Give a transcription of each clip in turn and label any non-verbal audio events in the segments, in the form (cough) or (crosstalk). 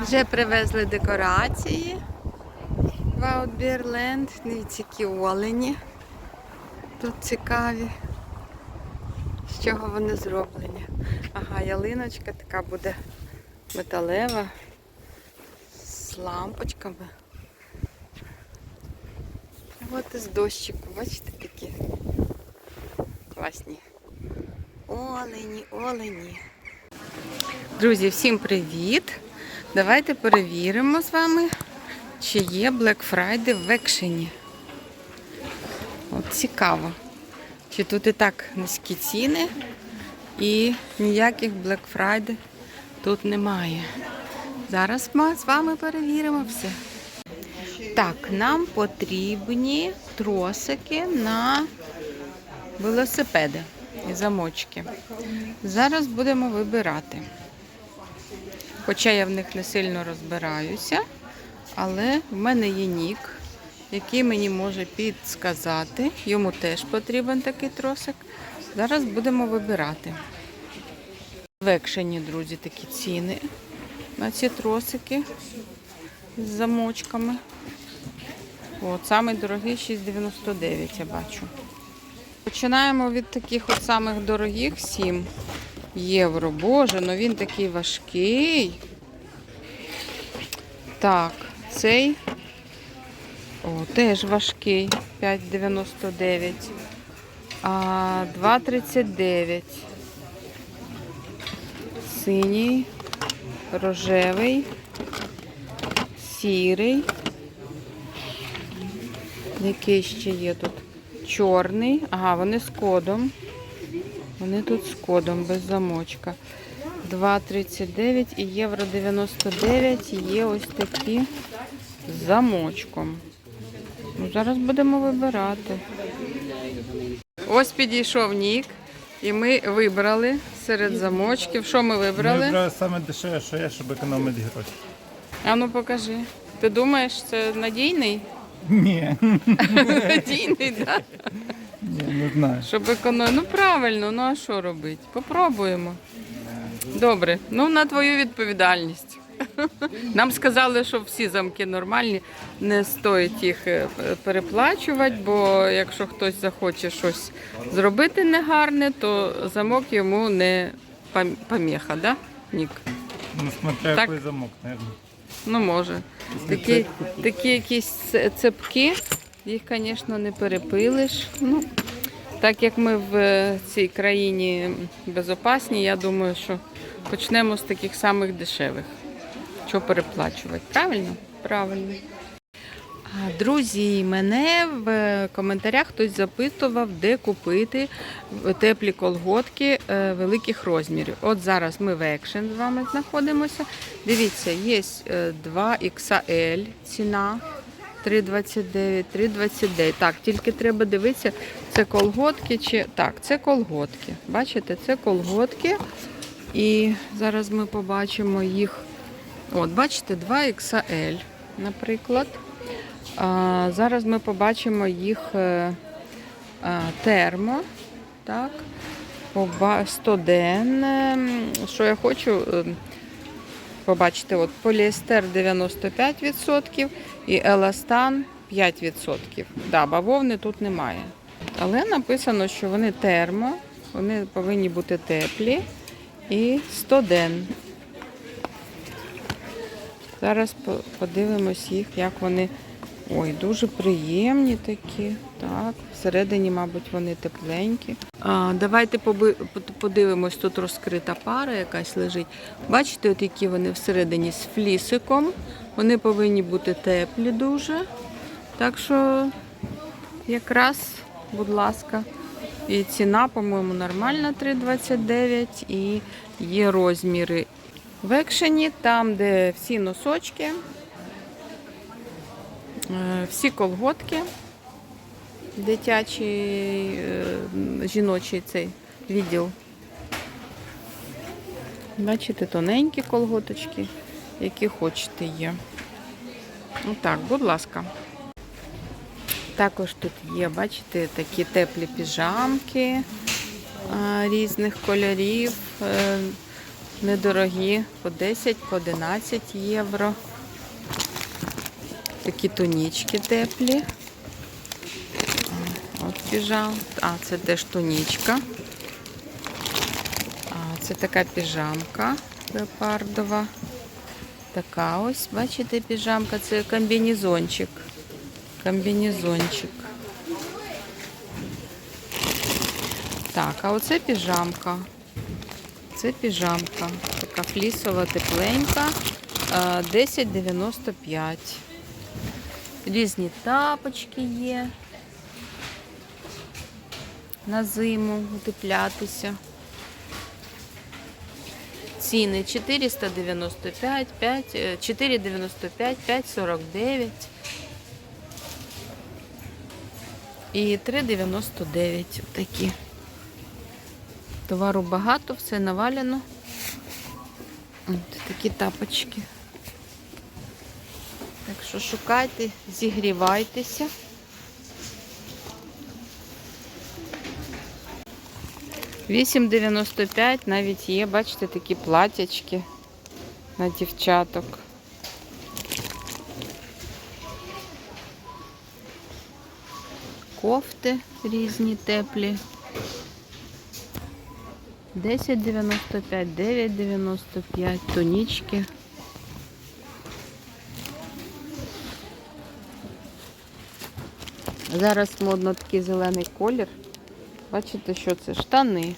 Вже привезли декорації. в Аутбірленд. Дивіться, які олені. Тут цікаві. З чого вони зроблені. Ага, ялиночка така буде металева. З лампочками. От із дощику, бачите, такі класні. Олені, олені. Друзі, всім привіт! Давайте перевіримо з вами, чи є Black Friday в екшені. От цікаво. Чи тут і так низькі ціни і ніяких Black Friday тут немає. Зараз ми з вами перевіримо все. Так, нам потрібні тросики на велосипеди і замочки. Зараз будемо вибирати. Хоча я в них не сильно розбираюся, але в мене є нік, який мені може підсказати. Йому теж потрібен такий тросик. Зараз будемо вибирати. В екшені, друзі, такі ціни на ці тросики з замочками. От, самий дорогий 6,99 я бачу. Починаємо від таких от самих дорогих 7 євро. Боже, ну він такий важкий. Так, цей о, теж важкий. 5,99. А 2,39. Синій, рожевий, сірий. Який ще є тут? Чорний. Ага, вони з кодом. Вони тут з кодом без замочка. 2,39 і євро 99 є ось такі з замочком. Ну, зараз будемо вибирати. Ось підійшов Нік, і ми вибрали серед замочків. Що ми Ми вибрали? вибрали саме дешеве, що є, щоб економити гроші. А ну покажи. Ти думаєш, це надійний? Ні, (laughs) Надійний, так? Ні, не знаю. Щоб економити. Ну правильно, ну а що робити? Попробуємо. Добре, ну на твою відповідальність. (laughs) Нам сказали, що всі замки нормальні, не стоїть їх е, переплачувати, бо якщо хтось захоче щось зробити негарне, то замок йому не поміха, да? Нік? Ну, смотря Так. який замок, мабуть. Ну, може. Такі, такі якісь цепки, їх, звісно, не перепилиш. Ну, так як ми в е, цій країні безопасні, я думаю, що почнемо з таких самих дешевих. Що переплачувати? Правильно? Правильно. Друзі, мене в е, коментарях хтось запитував, де купити теплі колготки е, великих розмірів. От зараз ми в Action з вами знаходимося. Дивіться, є е, 2XL ціна 3,29, 3,29. Так, тільки треба дивитися, це колготки чи. Так, це колготки. Бачите, це колготки. І зараз ми побачимо їх. От, бачите, 2XL, наприклад. А, зараз ми побачимо їх е, термо. Так. Поба- 100 ден. Ем, Що я хочу е, побачити? От поліестер 95% і еластан 5%. Да, бавовни тут немає. Але написано, що вони термо, вони повинні бути теплі і 100 ден. Зараз подивимось їх, як вони. Ой, дуже приємні такі. Так, всередині, мабуть, вони тепленькі. А, давайте подивимось, тут розкрита пара якась лежить. Бачите, от які вони всередині з флісиком. Вони повинні бути теплі дуже. Так що якраз, будь ласка. І ціна, по-моєму, нормальна 3,29 і є розміри в екшені, там, де всі носочки, е, всі колготки, дитячий, е, жіночий цей відділ. Бачите, тоненькі колготочки, які хочете є. Отак, будь ласка. Також тут є, бачите, такі теплі піжамки різних кольорів. Е, Недорогі, по 10, по 11 євро. Такі тунічки теплі. От піжам. А, це теж тунічка. А, це така піжамка леопардова. Така ось, бачите, піжамка, це комбінезончик. Комбінезончик. Так, а оце піжамка. Це піжамка. Така флісова, тепленька. 10,95. Різні тапочки є. На зиму утеплятися. Ціни 495, 5, е, 4,95, 5,49 і 3,99 такі. Товару багато, все навалено. От такі тапочки. Так що шукайте, зігрівайтеся. Вісім дев'яносто п'ять навіть є, бачите, такі платячки на дівчаток. Кофти різні теплі. 10,95, 9,95, тонічки. Зараз модно такий зелений колір. Бачите, що це? Штани.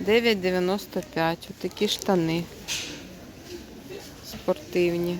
9,95. Отакі штани. Спортивні.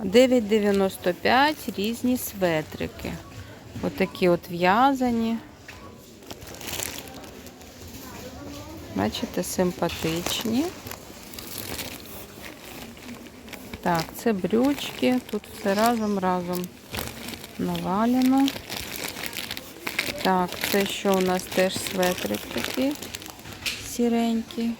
9,95 різні светрики. Отакі от в'язані. Бачите, симпатичні. Так, це брючки. Тут все разом разом навалено. Так, це що у нас теж светрик такий сіренький.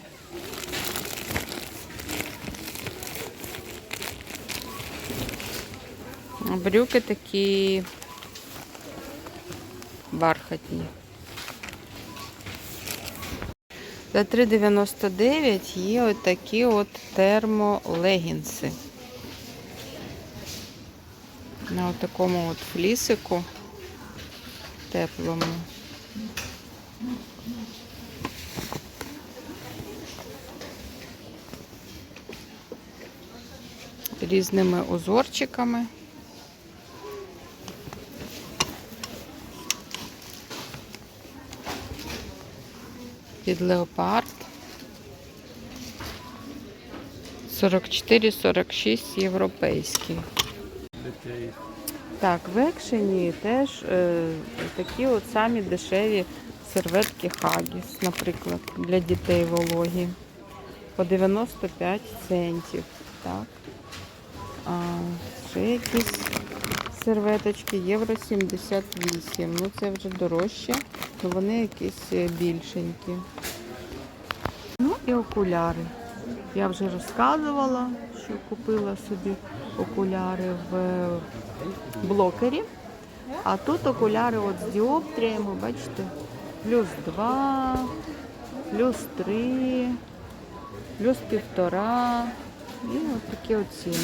Брюки такі бархатні. За 3,99 є от такі от термолегінси. На такому от флісику теплому. Різними узорчиками. Під леопард. 44-46 європейський. Так, в екшені теж е, такі от самі дешеві серветки Хагіс, наприклад, для дітей вологі. По 95 центів. Так. А, ще якісь серветочки, євро 78. Ну це вже дорожче, то вони якісь е, більшенькі. Ну і окуляри. Я вже розказувала, що купила собі окуляри в блокері. А тут окуляри от з діоптріями, бачите, плюс 2, плюс 3, плюс півтора. І от такі от ціни.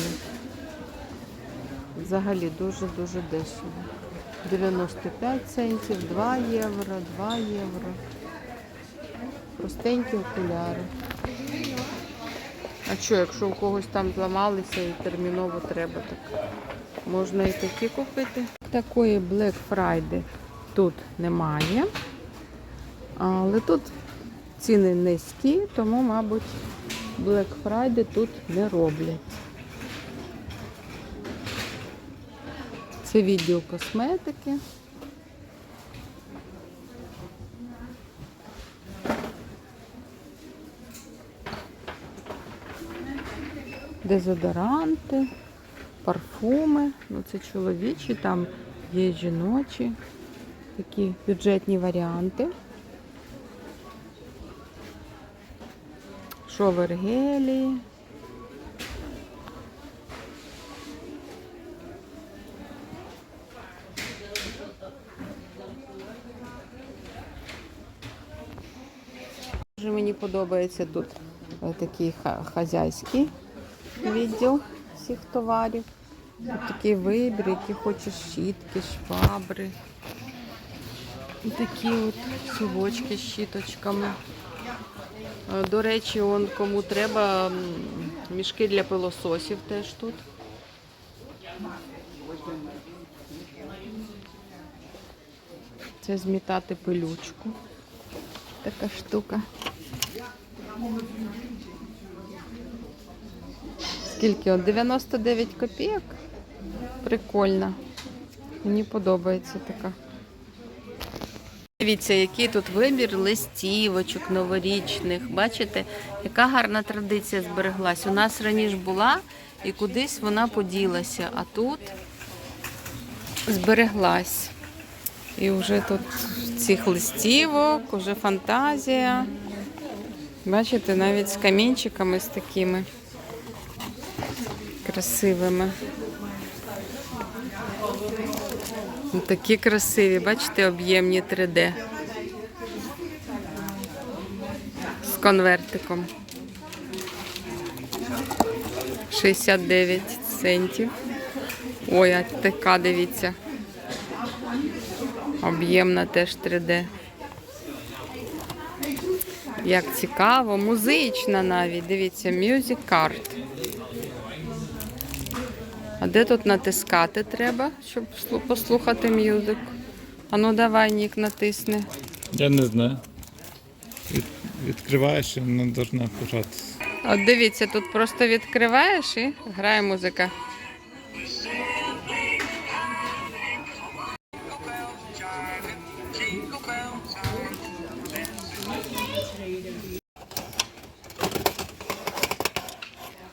Взагалі дуже-дуже дешево. 95 центів, 2 євро, 2 євро. Простенькі окуляри. А що, якщо у когось там зламалися і терміново треба, так можна і такі купити. Такої Black Friday тут немає. Але тут ціни низькі, тому, мабуть, Black Friday тут не роблять. Це відділ косметики. Дезодоранти, парфуми. Ну, це чоловічі, там є жіночі. Такі бюджетні варіанти. Шовергелі. подобається тут е, такий ха- хазяйський відділ всіх товарів. Тут такий вибір, які хочеш щітки, швабри. І такі от сівочки з щіточками. Е, До речі, он кому треба мішки для пилососів теж тут. Це змітати пилючку. Така штука. Скільки? От 99 копійок. Прикольно. Мені подобається така. Дивіться, який тут вибір листівочок новорічних. Бачите, яка гарна традиція збереглась. У нас раніше була і кудись вона поділася, а тут збереглась. І вже тут цих листівок, вже фантазія. Бачите, навіть з камінчиками з такими красивими. Такі красиві, бачите, об'ємні 3D. З конвертиком. 69 центів. Ой, а така, дивіться. Об'ємна теж 3D. Як цікаво, музична навіть. Дивіться, Music Card. А де тут натискати треба, щоб послухати мюзик? А ну давай, Нік, натисни. Я не знаю. Від, відкриваєш і вона повинна пожатися. От дивіться, тут просто відкриваєш і грає музика.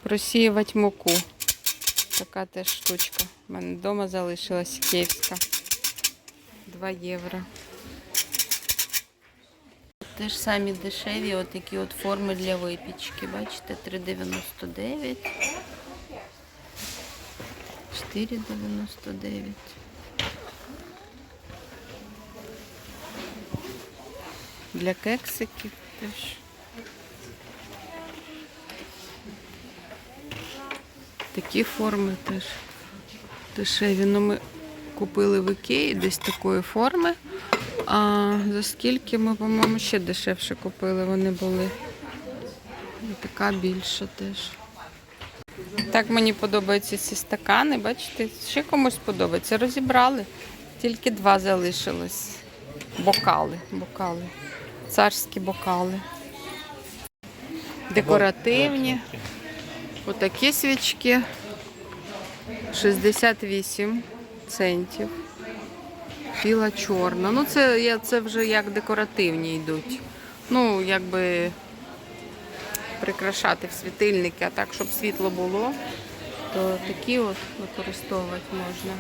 Просіювати муку. Така теж штучка. У мене вдома залишилась київська. 2 євро. Теж самі дешеві, от такі от форми для випічки. Бачите, 3,99. 4,99. Для кексиків теж. Такі форми теж дешеві. Ну, ми купили в Ікеї десь такої форми. А за скільки ми, по-моєму, ще дешевше купили вони були. І така більша теж. Так мені подобаються ці стакани, бачите, ще комусь подобається. Розібрали. Тільки два залишилось. Бокали, бокали. Царські бокали. Декоративні. Отакі свічки. 68 центів. Біла чорна. Ну, це, це вже як декоративні йдуть. Ну, якби прикрашати в світильники, а так, щоб світло було, то такі от використовувати можна.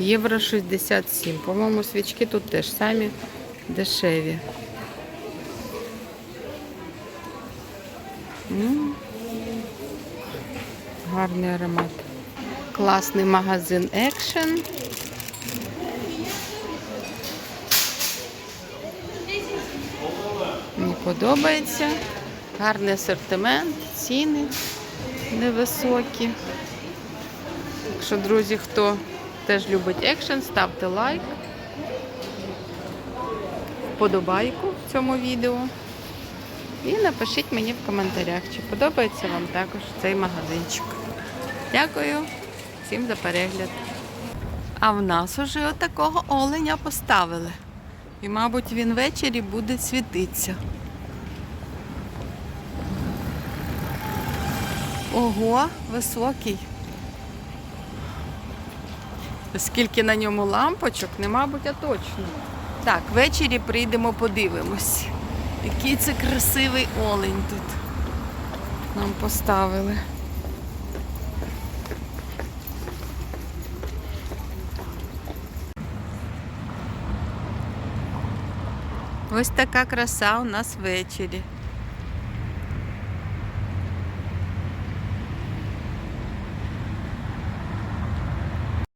Євро 67. По-моєму, свічки тут теж самі дешеві. Гарний аромат. Класний магазин Action. Мені подобається. Гарний асортимент, ціни невисокі. Так що, друзі, хто теж любить екшен, ставте лайк, вподобайку цьому відео. І напишіть мені в коментарях, чи подобається вам також цей магазинчик. Дякую всім за перегляд. А в нас уже отакого оленя поставили. І, мабуть, він ввечері буде світитися. Ого, високий оскільки на ньому лампочок не мабуть, а точно. Так, ввечері прийдемо, подивимось. Який це красивий олень тут. Нам поставили. Ось така краса у нас ввечері.